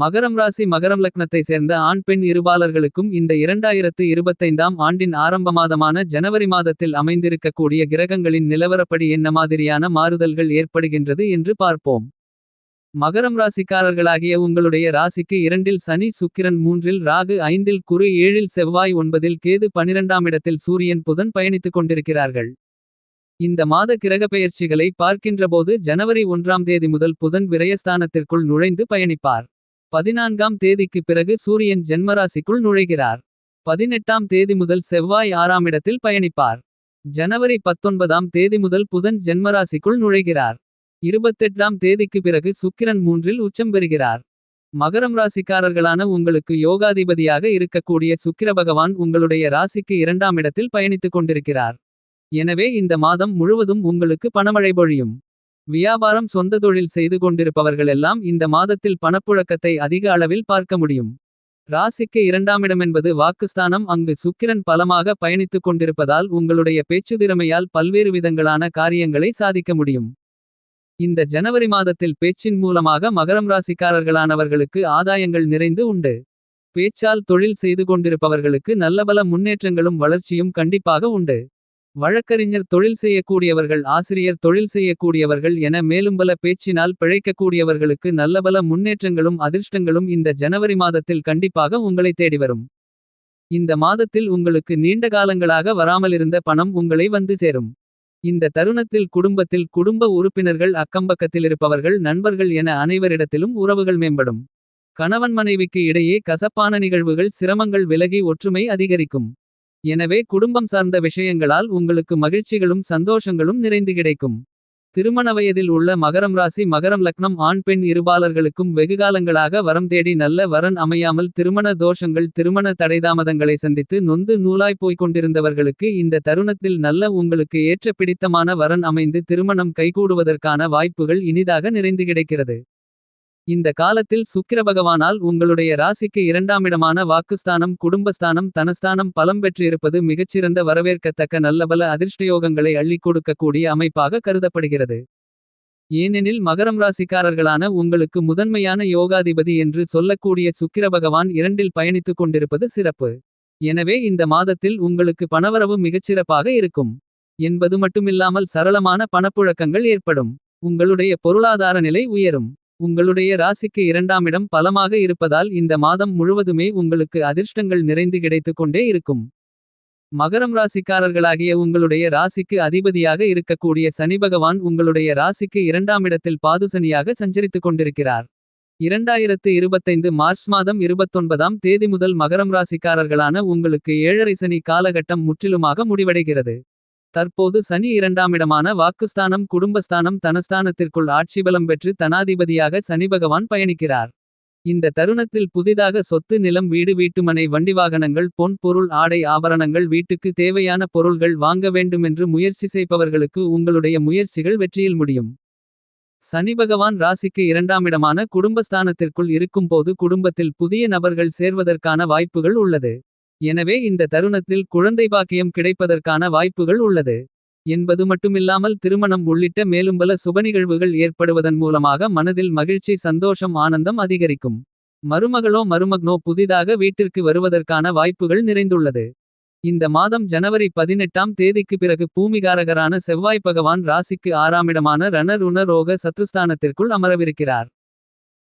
மகரம் ராசி மகரம் லக்னத்தை சேர்ந்த ஆண் பெண் இருபாலர்களுக்கும் இந்த இரண்டாயிரத்து இருபத்தைந்தாம் ஆண்டின் ஆரம்ப மாதமான ஜனவரி மாதத்தில் அமைந்திருக்கக்கூடிய கிரகங்களின் நிலவரப்படி என்ன மாதிரியான மாறுதல்கள் ஏற்படுகின்றது என்று பார்ப்போம். மகரம் ராசிக்காரர்களாகிய உங்களுடைய ராசிக்கு இரண்டில் சனி சுக்கிரன் மூன்றில் ராகு ஐந்தில் குரு ஏழில் செவ்வாய் ஒன்பதில் கேது பனிரெண்டாம் இடத்தில் சூரியன் புதன் பயணித்துக் கொண்டிருக்கிறார்கள். இந்த மாத கிரகப்பெயர்ச்சிகளை பார்க்கின்றபோது ஜனவரி ஒன்றாம் தேதி முதல் புதன் விரயஸ்தானத்திற்குள் நுழைந்து பயணிப்பார். பதினான்காம் தேதிக்கு பிறகு சூரியன் ஜென்மராசிக்குள் நுழைகிறார். பதினெட்டாம் தேதி முதல் செவ்வாய் ஆறாம் இடத்தில் பயணிப்பார். ஜனவரி பத்தொன்பதாம் தேதி முதல் புதன் ஜென்மராசிக்குள் நுழைகிறார். இருபத்தெட்டாம் தேதிக்கு பிறகு சுக்கிரன் மூன்றில் உச்சம் பெறுகிறார். மகரம் ராசிக்காரர்களான உங்களுக்கு யோகாதிபதியாக இருக்கக்கூடிய சுக்கிர பகவான் உங்களுடைய ராசிக்கு இரண்டாம் இடத்தில் பயணித்துக் கொண்டிருக்கிறார். எனவே இந்த மாதம் முழுவதும் உங்களுக்கு பணமழை பொழியும். வியாபாரம் சொந்த தொழில் செய்து கொண்டிருப்பவர்களெல்லாம் இந்த மாதத்தில் பணப்புழக்கத்தை அதிக அளவில் பார்க்க முடியும். ராசிக்கு இரண்டாமிடமென்பது வாக்குஸ்தானம் அங்கு சுக்கிரன் பலமாக பயணித்துக் கொண்டிருப்பதால் உங்களுடைய பேச்சுதிறமையால் பல்வேறு விதங்களான காரியங்களை சாதிக்க முடியும். இந்த ஜனவரி மாதத்தில் பேச்சின் மூலமாக மகரம் ராசிக்காரர்களானவர்களுக்கு ஆதாயங்கள் நிறைந்து உண்டு. பேச்சால் தொழில் செய்து கொண்டிருப்பவர்களுக்கு நல்லபல முன்னேற்றங்களும் வளர்ச்சியும் கண்டிப்பாக உண்டு. வழக்கறிஞர் தொழில் செய்யக்கூடியவர்கள் ஆசிரியர் தொழில் செய்யக்கூடியவர்கள் என மேலும்பல பேச்சினால் பிழைக்கக்கூடியவர்களுக்கு நல்லபல முன்னேற்றங்களும் அதிர்ஷ்டங்களும் இந்த ஜனவரி மாதத்தில் கண்டிப்பாக உங்களை தேடிவரும். இந்த மாதத்தில் உங்களுக்கு நீண்ட காலங்களாக வராமலிருந்த பணம் உங்களை வந்து சேரும். இந்த தருணத்தில் குடும்பத்தில் குடும்ப உறுப்பினர்கள் அக்கம்பக்கத்தில் இருப்பவர்கள் நண்பர்கள் என அனைவரிடத்திலும் உறவுகள் மேம்படும். கணவன் மனைவிக்கு இடையே கசப்பான நிகழ்வுகள் சிரமங்கள் விலகி ஒற்றுமை அதிகரிக்கும். எனவே குடும்பம் சார்ந்த விஷயங்களால் உங்களுக்கு மகிழ்ச்சிகளும் சந்தோஷங்களும் நிறைந்து கிடைக்கும். திருமண வயதில் உள்ள மகரம் ராசி மகரம் லக்னம் ஆண் பெண் இருபாலர்களுக்கும் வெகுகாலங்களாக வரம் தேடி நல்ல வரன் அமையாமல் திருமண தோஷங்கள் திருமண தடைதாமதங்களை சந்தித்து நொந்து நூலாய் போய்க் கொண்டிருந்தவர்களுக்கு இந்த தருணத்தில் நல்ல உங்களுக்கு ஏற்ற பிடித்தமான வரன் அமைந்து திருமணம் கைகூடுவதற்கான வாய்ப்புகள் இனிதாக நிறைந்து கிடைக்கிறது. இந்த காலத்தில் சுக்கிர பகவானால் உங்களுடைய ராசிக்கு இரண்டாமிடமான வாக்குஸ்தானம் குடும்பஸ்தானம் தனஸ்தானம் பலம் பெற்றிருப்பது மிகச்சிறந்த வரவேற்கத்தக்க நல்லபல அதிர்ஷ்டயோகங்களை அள்ளி கொடுக்கக்கூடிய அமைப்பாக கருதப்படுகிறது. ஏனெனில் மகரம் ராசிக்காரர்களான உங்களுக்கு முதன்மையான யோகாதிபதி என்று சொல்லக்கூடிய சுக்கிர பகவான் இரண்டில் பயணித்துக் கொண்டிருப்பது சிறப்பு. எனவே இந்த மாதத்தில் உங்களுக்கு பணவரவு மிகச்சிறப்பாக இருக்கும். என்பது மட்டுமில்லாமல் சரளமான பணப்புழக்கங்கள் ஏற்படும். உங்களுடைய பொருளாதார நிலை உயரும். உங்களுடைய ராசிக்கு இரண்டாமிடம் பலமாக இருப்பதால் இந்த மாதம் முழுவதுமே உங்களுக்கு அதிர்ஷ்டங்கள் நிறைந்து கிடைத்துக் கொண்டே இருக்கும். மகரம் ராசிக்காரர்களாகிய உங்களுடைய ராசிக்கு அதிபதியாக இருக்கக்கூடிய சனி பகவான் உங்களுடைய ராசிக்கு இரண்டாம் இடத்தில் பாதுசனியாக சஞ்சரித்துக் கொண்டிருக்கிறார். இரண்டாயிரத்து இருபத்தைந்து மார்ச் மாதம் இருபத்தொன்பதாம் தேதி முதல் மகரம் ராசிக்காரர்களான உங்களுக்கு ஏழரை சனி காலகட்டம் முற்றிலுமாக முடிவடைகிறது. தற்போது சனி இரண்டாமிடமான வாக்குஸ்தானம் குடும்பஸ்தானம் தனஸ்தானத்திற்குள் ஆட்சிபலம் பெற்று தனாதிபதியாக சனிபகவான் பயணிக்கிறார். இந்த தருணத்தில் புதிதாக சொத்து நிலம் வீடு வீட்டுமனை வண்டிவாகனங்கள் பொன் பொருள் ஆடை ஆபரணங்கள் வீட்டுக்கு தேவையான பொருள்கள் வாங்க வேண்டுமென்று முயற்சி செய்பவர்களுக்கு உங்களுடைய முயற்சிகள் வெற்றியில் முடியும். சனிபகவான் ராசிக்கு இரண்டாமிடமான குடும்பஸ்தானத்திற்குள் இருக்கும்போது குடும்பத்தில் புதிய நபர்கள் சேர்வதற்கான வாய்ப்புகள் உள்ளது. எனவே இந்த தருணத்தில் குழந்தை பாக்கியம் கிடைப்பதற்கான வாய்ப்புகள் உள்ளது. என்பது மட்டுமில்லாமல் திருமணம் உள்ளிட்ட மேலும்பல சுபநிகழ்வுகள் ஏற்படுவதன் மூலமாக மனதில் மகிழ்ச்சி சந்தோஷம் ஆனந்தம் அதிகரிக்கும். மருமகளோ மருமக்னோ புதிதாக வீட்டிற்கு வருவதற்கான வாய்ப்புகள் நிறைந்துள்ளது. இந்த மாதம் ஜனவரி பதினெட்டாம் தேதிக்கு பிறகு பூமிகாரகரான செவ்வாய் பகவான் ராசிக்கு ஆறாமிடமான ரணர் உணரோக சத்துஸ்தானத்திற்குள் அமரவிருக்கிறார்.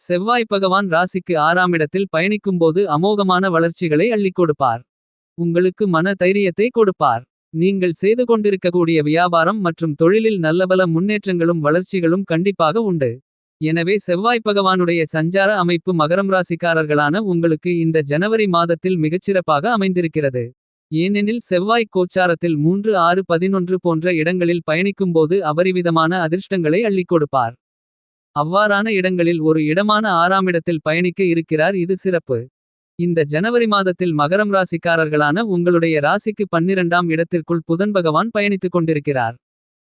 செவ்வாய் பகவான் ராசிக்கு ஆறாம் இடத்தில் பயணிக்கும்போது அமோகமான வளர்ச்சிகளை அள்ளிக் கொடுப்பார். உங்களுக்கு மன தைரியத்தை கொடுப்பார். நீங்கள் செய்து கொண்டிருக்கக்கூடிய வியாபாரம் மற்றும் தொழிலில் நல்லபல முன்னேற்றங்களும் வளர்ச்சிகளும் கண்டிப்பாக உண்டு. எனவே செவ்வாய் பகவானுடைய சஞ்சார அமைப்பு மகரம் ராசிக்காரர்களான உங்களுக்கு இந்த ஜனவரி மாதத்தில் மிகச்சிறப்பாக அமைந்திருக்கிறது. ஏனெனில் செவ்வாய் கோச்சாரத்தில் மூன்று ஆறு பதினொன்று போன்ற இடங்களில் பயணிக்கும்போது அபரிவிதமான அதிர்ஷ்டங்களை அள்ளிக் கொடுப்பார். அவ்வாறான இடங்களில் ஒரு இடமான ஆறாமிடத்தில் பயணிக்க இருக்கிறார் இது சிறப்பு. இந்த ஜனவரி மாதத்தில் மகரம் ராசிக்காரர்களான உங்களுடைய ராசிக்கு பன்னிரண்டாம் இடத்திற்குள் புதன் பகவான் பயணித்துக் கொண்டிருக்கிறார்.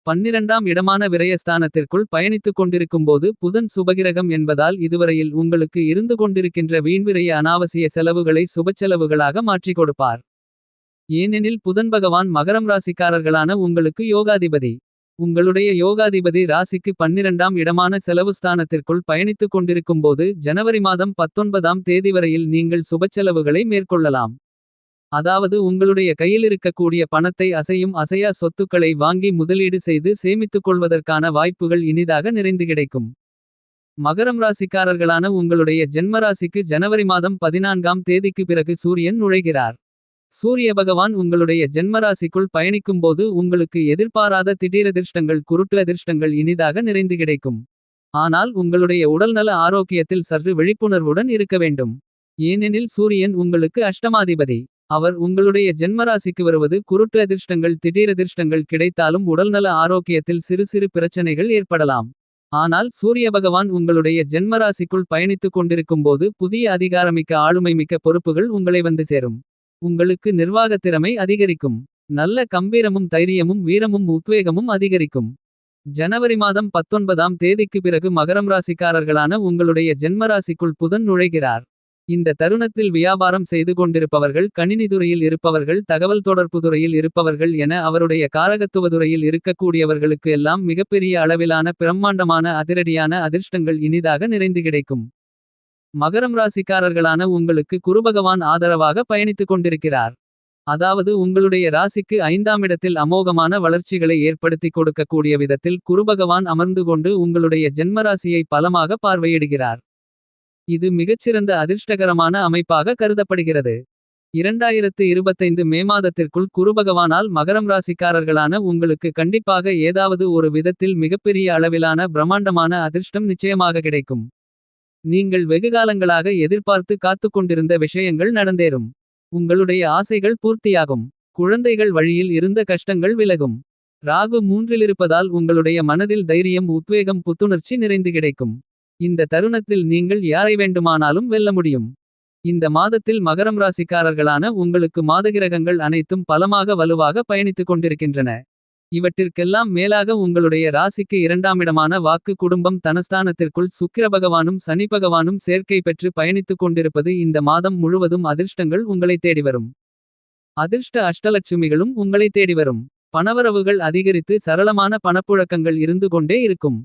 பன்னிரண்டாம் இடமான விரயஸ்தானத்திற்குள் பயணித்துக் கொண்டிருக்கும்போது புதன் சுபகிரகம் என்பதால் இதுவரையில் உங்களுக்கு இருந்து கொண்டிருக்கின்ற வீண்விரைய அனாவசிய செலவுகளை சுபச்செலவுகளாக மாற்றிக் கொடுப்பார். ஏனெனில் புதன் பகவான் மகரம் ராசிக்காரர்களான உங்களுக்கு யோகாதிபதி. உங்களுடைய யோகாதிபதி ராசிக்கு பன்னிரண்டாம் இடமான செலவு ஸ்தானத்திற்குள் பயணித்துக் கொண்டிருக்கும்போது ஜனவரி மாதம் பத்தொன்பதாம் தேதி வரையில் நீங்கள் சுபச்செலவுகளை மேற்கொள்ளலாம். அதாவது உங்களுடைய கையில் இருக்கக்கூடிய பணத்தை அசையும் அசையா சொத்துக்களை வாங்கி முதலீடு செய்து சேமித்துக் கொள்வதற்கான வாய்ப்புகள் இனிதாக நிறைந்து கிடைக்கும். மகரம் ராசிக்காரர்களான உங்களுடைய ஜென்மராசிக்கு ஜனவரி மாதம் பதினான்காம் தேதிக்கு பிறகு சூரியன் நுழைகிறார். சூரிய பகவான் உங்களுடைய ஜென்மராசிக்குள் பயணிக்கும்போது உங்களுக்கு எதிர்பாராத திடீரதிர்ஷ்டங்கள் குருட்டு அதிர்ஷ்டங்கள் இனிதாக நிறைந்து கிடைக்கும். ஆனால் உங்களுடைய உடல்நல ஆரோக்கியத்தில் சற்று விழிப்புணர்வுடன் இருக்க வேண்டும். ஏனெனில் சூரியன் உங்களுக்கு அஷ்டமாதிபதி. அவர் உங்களுடைய ஜென்மராசிக்கு வருவது குருட்டு அதிர்ஷ்டங்கள் திடீரதிர்ஷ்டங்கள் கிடைத்தாலும் உடல்நல ஆரோக்கியத்தில் சிறு சிறு பிரச்சனைகள் ஏற்படலாம். ஆனால் சூரிய பகவான் உங்களுடைய ஜென்மராசிக்குள் பயணித்துக் கொண்டிருக்கும்போது புதிய அதிகாரமிக்க ஆளுமைமிக்க பொறுப்புகள் உங்களை வந்து சேரும். உங்களுக்கு நிர்வாகத் திறமை அதிகரிக்கும். நல்ல கம்பீரமும் தைரியமும் வீரமும் உத்வேகமும் அதிகரிக்கும். ஜனவரி மாதம் பத்தொன்பதாம் தேதிக்கு பிறகு மகரம் ராசிக்காரர்களான உங்களுடைய ஜென்மராசிக்குள் புதன் நுழைகிறார். இந்த தருணத்தில் வியாபாரம் செய்து கொண்டிருப்பவர்கள் கணினிதுறையில் இருப்பவர்கள் தகவல் தொடர்பு துறையில் இருப்பவர்கள் என அவருடைய காரகத்துவதுறையில் இருக்கக்கூடியவர்களுக்கு எல்லாம் மிகப்பெரிய அளவிலான பிரம்மாண்டமான அதிரடியான அதிர்ஷ்டங்கள் இனிதாக நிறைந்து கிடைக்கும். மகரம் ராசிக்காரர்களான உங்களுக்கு குருபகவான் ஆதரவாக பயணித்துக் கொண்டிருக்கிறார். அதாவது உங்களுடைய ராசிக்கு ஐந்தாம் இடத்தில் அமோகமான வளர்ச்சிகளை ஏற்படுத்திக் கொடுக்கக்கூடிய விதத்தில் குருபகவான் அமர்ந்து கொண்டு உங்களுடைய ஜென்மராசியை பலமாக பார்வையிடுகிறார். இது மிகச்சிறந்த அதிர்ஷ்டகரமான அமைப்பாக கருதப்படுகிறது. 2025 மே மாதத்திற்குள் குருபகவானால் மகரம் ராசிக்காரர்களான உங்களுக்கு கண்டிப்பாக ஏதாவது ஒரு விதத்தில் மிகப்பெரிய அளவிலான பிரம்மாண்டமான அதிர்ஷ்டம் நிச்சயமாக கிடைக்கும். நீங்கள் வெகுகாலங்களாக எதிர்பார்த்து காத்துக் கொண்டிருந்த விஷயங்கள் நடந்தேறும். உங்களுடைய ஆசைகள் பூர்த்தியாகும். குழந்தைகள் வழியில் இருந்த கஷ்டங்கள் விலகும். ராகு மூன்றிலிருப்பதால் உங்களுடைய மனதில் தைரியம் உத்வேகம் புத்துணர்ச்சி நிறைந்து கிடைக்கும். இந்த தருணத்தில் நீங்கள் யாரை வேண்டுமானாலும் வெல்ல முடியும். இந்த மாதத்தில் மகரம் ராசிக்காரர்களான உங்களுக்கு மாதகிரகங்கள் அனைத்தும் பலமாக வலுவாக பயணித்துக் கொண்டிருக்கின்றன. இவற்றிற்கெல்லாம் மேலாக உங்களுடைய ராசிக்கு இரண்டாமிடமான வாக்கு குடும்பம் தனஸ்தானத்திற்குள் சுக்கிரபகவானும் சனிபகவானும் சேர்க்கை பெற்று பயணித்துக் கொண்டிருப்பது இந்த மாதம் முழுவதும் அதிர்ஷ்டங்கள் உங்களை தேடிவரும். அதிர்ஷ்ட அஷ்டலட்சுமிகளும் உங்களை தேடிவரும். பணவரவுகள் அதிகரித்து சரளமான பணப்புழக்கங்கள் இருந்து கொண்டே இருக்கும்.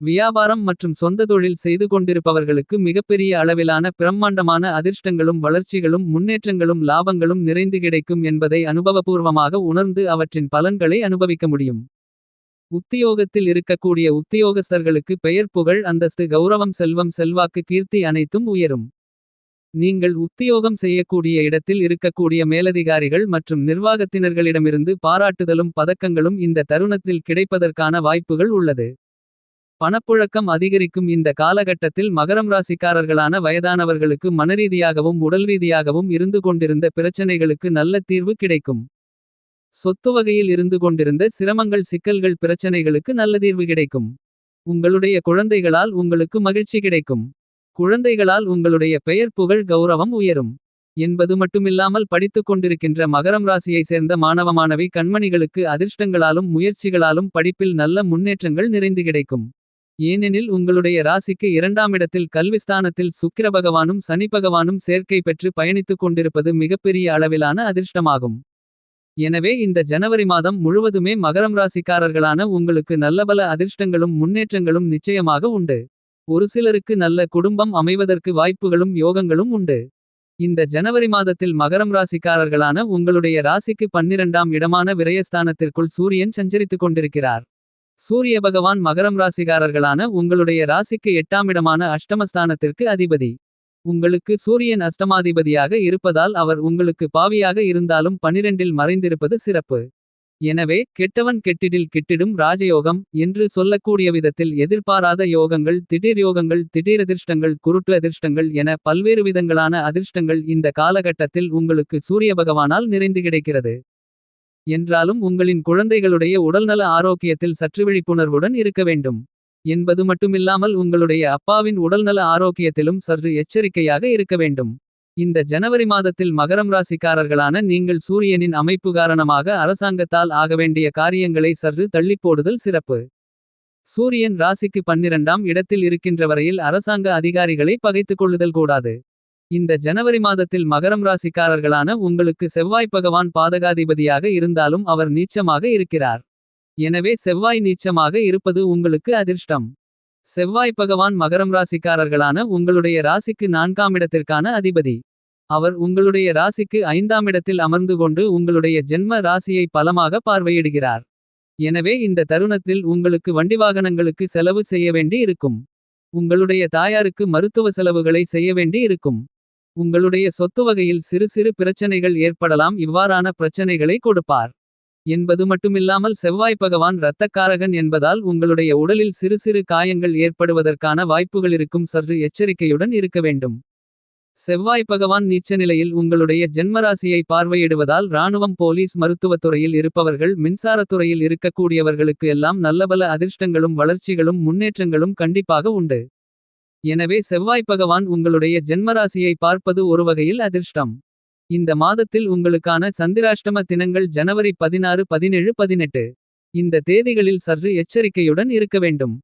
வியாபாரம் மற்றும் சொந்த தொழில் செய்து கொண்டிருப்பவர்களுக்கு மிகப்பெரிய அளவிலான பிரம்மாண்டமான அதிர்ஷ்டங்களும் வளர்ச்சிகளும் முன்னேற்றங்களும் லாபங்களும் நிறைந்து கிடைக்கும் என்பதை அனுபவபூர்வமாக உணர்ந்து அவற்றின் பலன்களை அனுபவிக்க முடியும். உத்தியோகத்தில் இருக்கக்கூடிய உத்தியோகஸ்தர்களுக்கு பெயர் புகழ் அந்தஸ்து கௌரவம் செல்வம் செல்வாக்கு கீர்த்தி அனைத்தும் உயரும். நீங்கள் உத்தியோகம் செய்யக்கூடிய இடத்தில் இருக்கக்கூடிய மேலதிகாரிகள் மற்றும் நிர்வாகத்தினர்களிடமிருந்து பாராட்டுதலும் பதக்கங்களும் இந்த தருணத்தில் கிடைப்பதற்கான வாய்ப்புகள் உள்ளது. பணப்புழக்கம் அதிகரிக்கும் இந்த காலகட்டத்தில் மகரம் ராசிக்காரர்களான வயதானவர்களுக்கு மனரீதியாகவும் உடல்ரீதியாகவும் இருந்து கொண்டிருந்த பிரச்சனைகளுக்கு நல்ல தீர்வு கிடைக்கும். சொத்து வகையில் இருந்து கொண்டிருந்த சிரமங்கள் சிக்கல்கள் பிரச்சனைகளுக்கு நல்ல தீர்வு கிடைக்கும். உங்களுடைய குழந்தைகளால் உங்களுக்கு மகிழ்ச்சி கிடைக்கும். குழந்தைகளால் உங்களுடைய பெயர் புகழ் கௌரவம் உயரும். என்பது மட்டுமில்லாமல் படித்துக் கொண்டிருக்கின்ற மகரம் ராசியை சேர்ந்த மாணவ மாணவி கண்மணிகளுக்கு அதிர்ஷ்டங்களாலும் முயற்சிகளாலும் படிப்பில் நல்ல முன்னேற்றங்கள் நிறைந்து கிடைக்கும். ஏனெனில் உங்களுடைய ராசிக்கு இரண்டாமிடத்தில் கல்விஸ்தானத்தில் சுக்கிரபகவானும் சனிபகவானும் சேர்க்கை பெற்று பயணித்துக் கொண்டிருப்பது மிகப்பெரிய அளவிலான அதிர்ஷ்டமாகும். எனவே இந்த ஜனவரி மாதம் முழுவதுமே மகரம் ராசிக்காரர்களான உங்களுக்கு நல்லபல அதிர்ஷ்டங்களும் முன்னேற்றங்களும் நிச்சயமாக உண்டு. ஒரு சிலருக்கு நல்ல குடும்பம் அமைவதற்கு வாய்ப்புகளும் யோகங்களும் உண்டு. இந்த ஜனவரி மாதத்தில் மகரம் ராசிக்காரர்களான உங்களுடைய ராசிக்கு பன்னிரண்டாம் இடமான விரயஸ்தானத்திற்குள் சூரியன் சஞ்சரித்துக் கொண்டிருக்கிறார். சூரிய பகவான் மகரம் ராசிகாரர்களான உங்களுடைய ராசிக்கு எட்டாமிடமான அஷ்டமஸ்தானத்திற்கு அதிபதி. உங்களுக்கு சூரியன் அஷ்டமாதிபதியாக இருப்பதால் அவர் உங்களுக்கு பாவியாக இருந்தாலும் பனிரெண்டில் மறைந்திருப்பது சிறப்பு. எனவே கெட்டவன் கெட்டிடில் கெட்டிடும் ராஜயோகம் என்று சொல்லக்கூடிய விதத்தில் எதிர்பாராத யோகங்கள் திடீர் யோகங்கள் திடீரதிர்ஷ்டங்கள் குருட்டு அதிர்ஷ்டங்கள் என பல்வேறு விதங்களான அதிர்ஷ்டங்கள் இந்த காலகட்டத்தில் உங்களுக்கு சூரிய பகவானால் நிறைந்து கிடைக்கிறது. என்றாலும் உங்களின் குழந்தைகளுடைய உடல்நல ஆரோக்கியத்தில் சற்று விழிப்புணர்வுடன் இருக்க வேண்டும். என்பது மட்டுமில்லாமல் உங்களுடைய அப்பாவின் உடல்நல ஆரோக்கியத்திலும் சற்று எச்சரிக்கையாக இருக்க வேண்டும். இந்த ஜனவரி மாதத்தில் மகரம் ராசிக்காரர்களான நீங்கள் சூரியனின் அமைப்பு காரணமாக அரசாங்கத்தால் ஆக வேண்டிய காரியங்களை சற்று தள்ளிப்போடுதல் சிறப்பு. சூரியன் ராசிக்கு பன்னிரண்டாம் இடத்தில் இருக்கின்ற வரையில் அரசாங்க அதிகாரிகளை பகைத்துக் கொள்ளுதல் கூடாது. இந்த ஜனவரி மாதத்தில் மகரம் ராசிக்காரர்களான உங்களுக்கு செவ்வாய் பகவான் பாதகாதிபதியாக இருந்தாலும் அவர் நீச்சமாக இருக்கிறார். எனவே செவ்வாய் நீச்சமாக இருப்பது உங்களுக்கு அதிர்ஷ்டம். செவ்வாய் பகவான் மகரம் ராசிக்காரர்களான உங்களுடைய ராசிக்கு நான்காம் இடத்திற்கான அதிபதி. அவர் உங்களுடைய ராசிக்கு ஐந்தாம் இடத்தில் அமர்ந்து கொண்டு உங்களுடைய ஜென்ம ராசியை பலமாக பார்வையிடுகிறார். எனவே இந்த தருணத்தில் உங்களுக்கு வண்டி வாகனங்களுக்கு செலவு செய்ய வேண்டி இருக்கும். உங்களுடைய தாயாருக்கு மருத்துவ செலவுகளை செய்ய வேண்டி இருக்கும். உங்களுடைய சொத்து வகையில் சிறு சிறு பிரச்சனைகள் ஏற்படலாம் இவ்வாறான பிரச்சனைகளை கொடுப்பார். என்பது மட்டுமில்லாமல் செவ்வாய் பகவான் இரத்தக்காரகன் என்பதால் உங்களுடைய உடலில் சிறு சிறு காயங்கள் ஏற்படுவதற்கான வாய்ப்புகள் இருக்கும் சற்று எச்சரிக்கையுடன் இருக்க வேண்டும். செவ்வாய் பகவான் நீச்ச நிலையில் உங்களுடைய ஜென்மராசியை பார்வையிடுவதால் இராணுவம் போலீஸ் மருத்துவத்துறையில் இருப்பவர்கள் மின்சாரத்துறையில் இருக்கக்கூடியவர்களுக்கு எல்லாம் நல்லபல அதிர்ஷ்டங்களும் வளர்ச்சிகளும் முன்னேற்றங்களும் கண்டிப்பாக உண்டு. எனவே செவ்வாய் பகவான் உங்களுடைய ஜென்மராசியை பார்ப்பது ஒரு வகையில் அதிர்ஷ்டம். இந்த மாதத்தில் உங்களுக்கான சந்திராஷ்டம தினங்கள் ஜனவரி 16 17 18. இந்த தேதிகளில் சற்று எச்சரிக்கையுடன் இருக்க வேண்டும்.